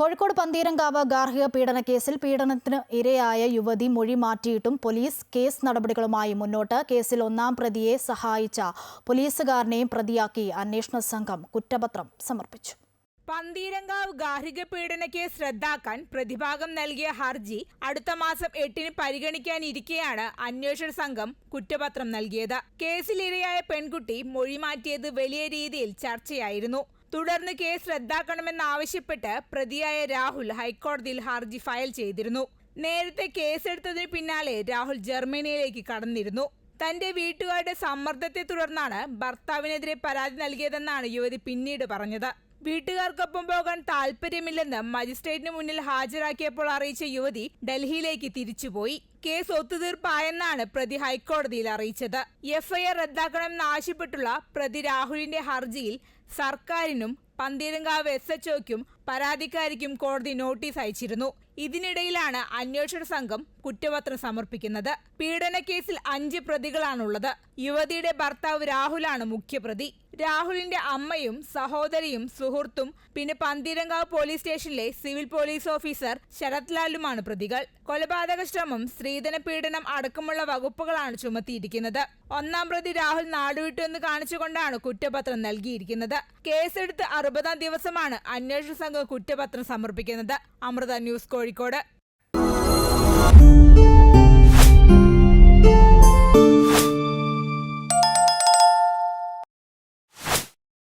കോഴിക്കോട് പന്തീരങ്കാവ് ഗാർഹിക പീഡന കേസിൽ പീഡനത്തിന് ഇരയായ യുവതി മൊഴി മാറ്റിയിട്ടും പോലീസ് കേസ് നടപടികളുമായി മുന്നോട്ട്. കേസിൽ ഒന്നാം പ്രതിയെ സഹായിച്ച പോലീസുകാരനെയും പ്രതിയാക്കി അന്വേഷണ സംഘം കുറ്റപത്രം സമർപ്പിച്ചു. പന്തീരങ്കാവ് ഗാർഹിക പീഡന കേസ് റദ്ദാക്കാൻ പ്രതിഭാഗം നൽകിയ ഹർജി അടുത്ത മാസം എട്ടിന് പരിഗണിക്കാനിരിക്കെയാണ് അന്വേഷണ സംഘം കുറ്റപത്രം നൽകിയത്. കേസിലിരയായ പെൺകുട്ടി മൊഴി മാറ്റിയത് വലിയ രീതിയിൽ ചർച്ചയായിരുന്നു. തുടർന്ന് കേസ് റദ്ദാക്കണമെന്നാവശ്യപ്പെട്ട് പ്രതിയായ രാഹുൽ ഹൈക്കോടതിയിൽ ഹർജി ഫയൽ ചെയ്തിരുന്നു. നേരത്തെ കേസെടുത്തതിന് പിന്നാലെ രാഹുൽ ജർമ്മനിയിലേക്ക് കടന്നിരുന്നു. തന്റെ വീട്ടുകാരുടെ സമ്മർദ്ദത്തെ തുടർന്നാണ് ഭർത്താവിനെതിരെ പരാതി നൽകിയതെന്നാണ് യുവതി പിന്നീട് പറഞ്ഞത്. വീട്ടുകാർക്കൊപ്പം പോകാൻ താല്പര്യമില്ലെന്ന് മജിസ്ട്രേറ്റിന് മുന്നിൽ ഹാജരാക്കിയപ്പോൾ അറിയിച്ച യുവതി ഡൽഹിയിലേക്ക് തിരിച്ചുപോയി. കേസ് ഒത്തുതീർപ്പായെന്നാണ് പ്രതി ഹൈക്കോടതിയിൽ അറിയിച്ചത്. എഫ്ഐആർ റദ്ദാക്കണമെന്ന് ആവശ്യപ്പെട്ടുള്ള പ്രതി രാഹുലിന്റെ ഹർജിയിൽ സർക്കാരിനും പന്തീരങ്കാവ് എസ് എച്ച് ഒക്കും പരാതിക്കാരിക്കും കോടതി നോട്ടീസ് അയച്ചിരുന്നു. ഇതിനിടയിലാണ് അന്വേഷണ സംഘം കുറ്റപത്രം സമർപ്പിക്കുന്നത്. പീഡനക്കേസിൽ കേസിൽ അഞ്ച് പ്രതികളാണുള്ളത്. യുവതിയുടെ ഭർത്താവ് രാഹുലാണ് മുഖ്യപ്രതി. രാഹുലിന്റെ അമ്മയും സഹോദരിയും സുഹൃത്തും പിന്നെ പന്തീരങ്കാവ് പോലീസ് സ്റ്റേഷനിലെ സിവിൽ പോലീസ് ഓഫീസർ ശരത്ലാലുമാണ് പ്രതികൾ. കൊലപാതക ശ്രമം സ്ത്രീധന പീഡനം അടക്കമുള്ള വകുപ്പുകളാണ് ചുമത്തിയിരിക്കുന്നത്. ഒന്നാം പ്രതി രാഹുൽ നാടുവിട്ടുവെന്ന് കാണിച്ചുകൊണ്ടാണ് കുറ്റപത്രം നൽകിയിരിക്കുന്നത്. കേസെടുത്ത് അറുപതാം ദിവസമാണ് അന്വേഷണ സംഘം കുറ്റപത്രം സമർപ്പിക്കുന്നത്. അമൃത ന്യൂസ് കോഴിക്കോട്.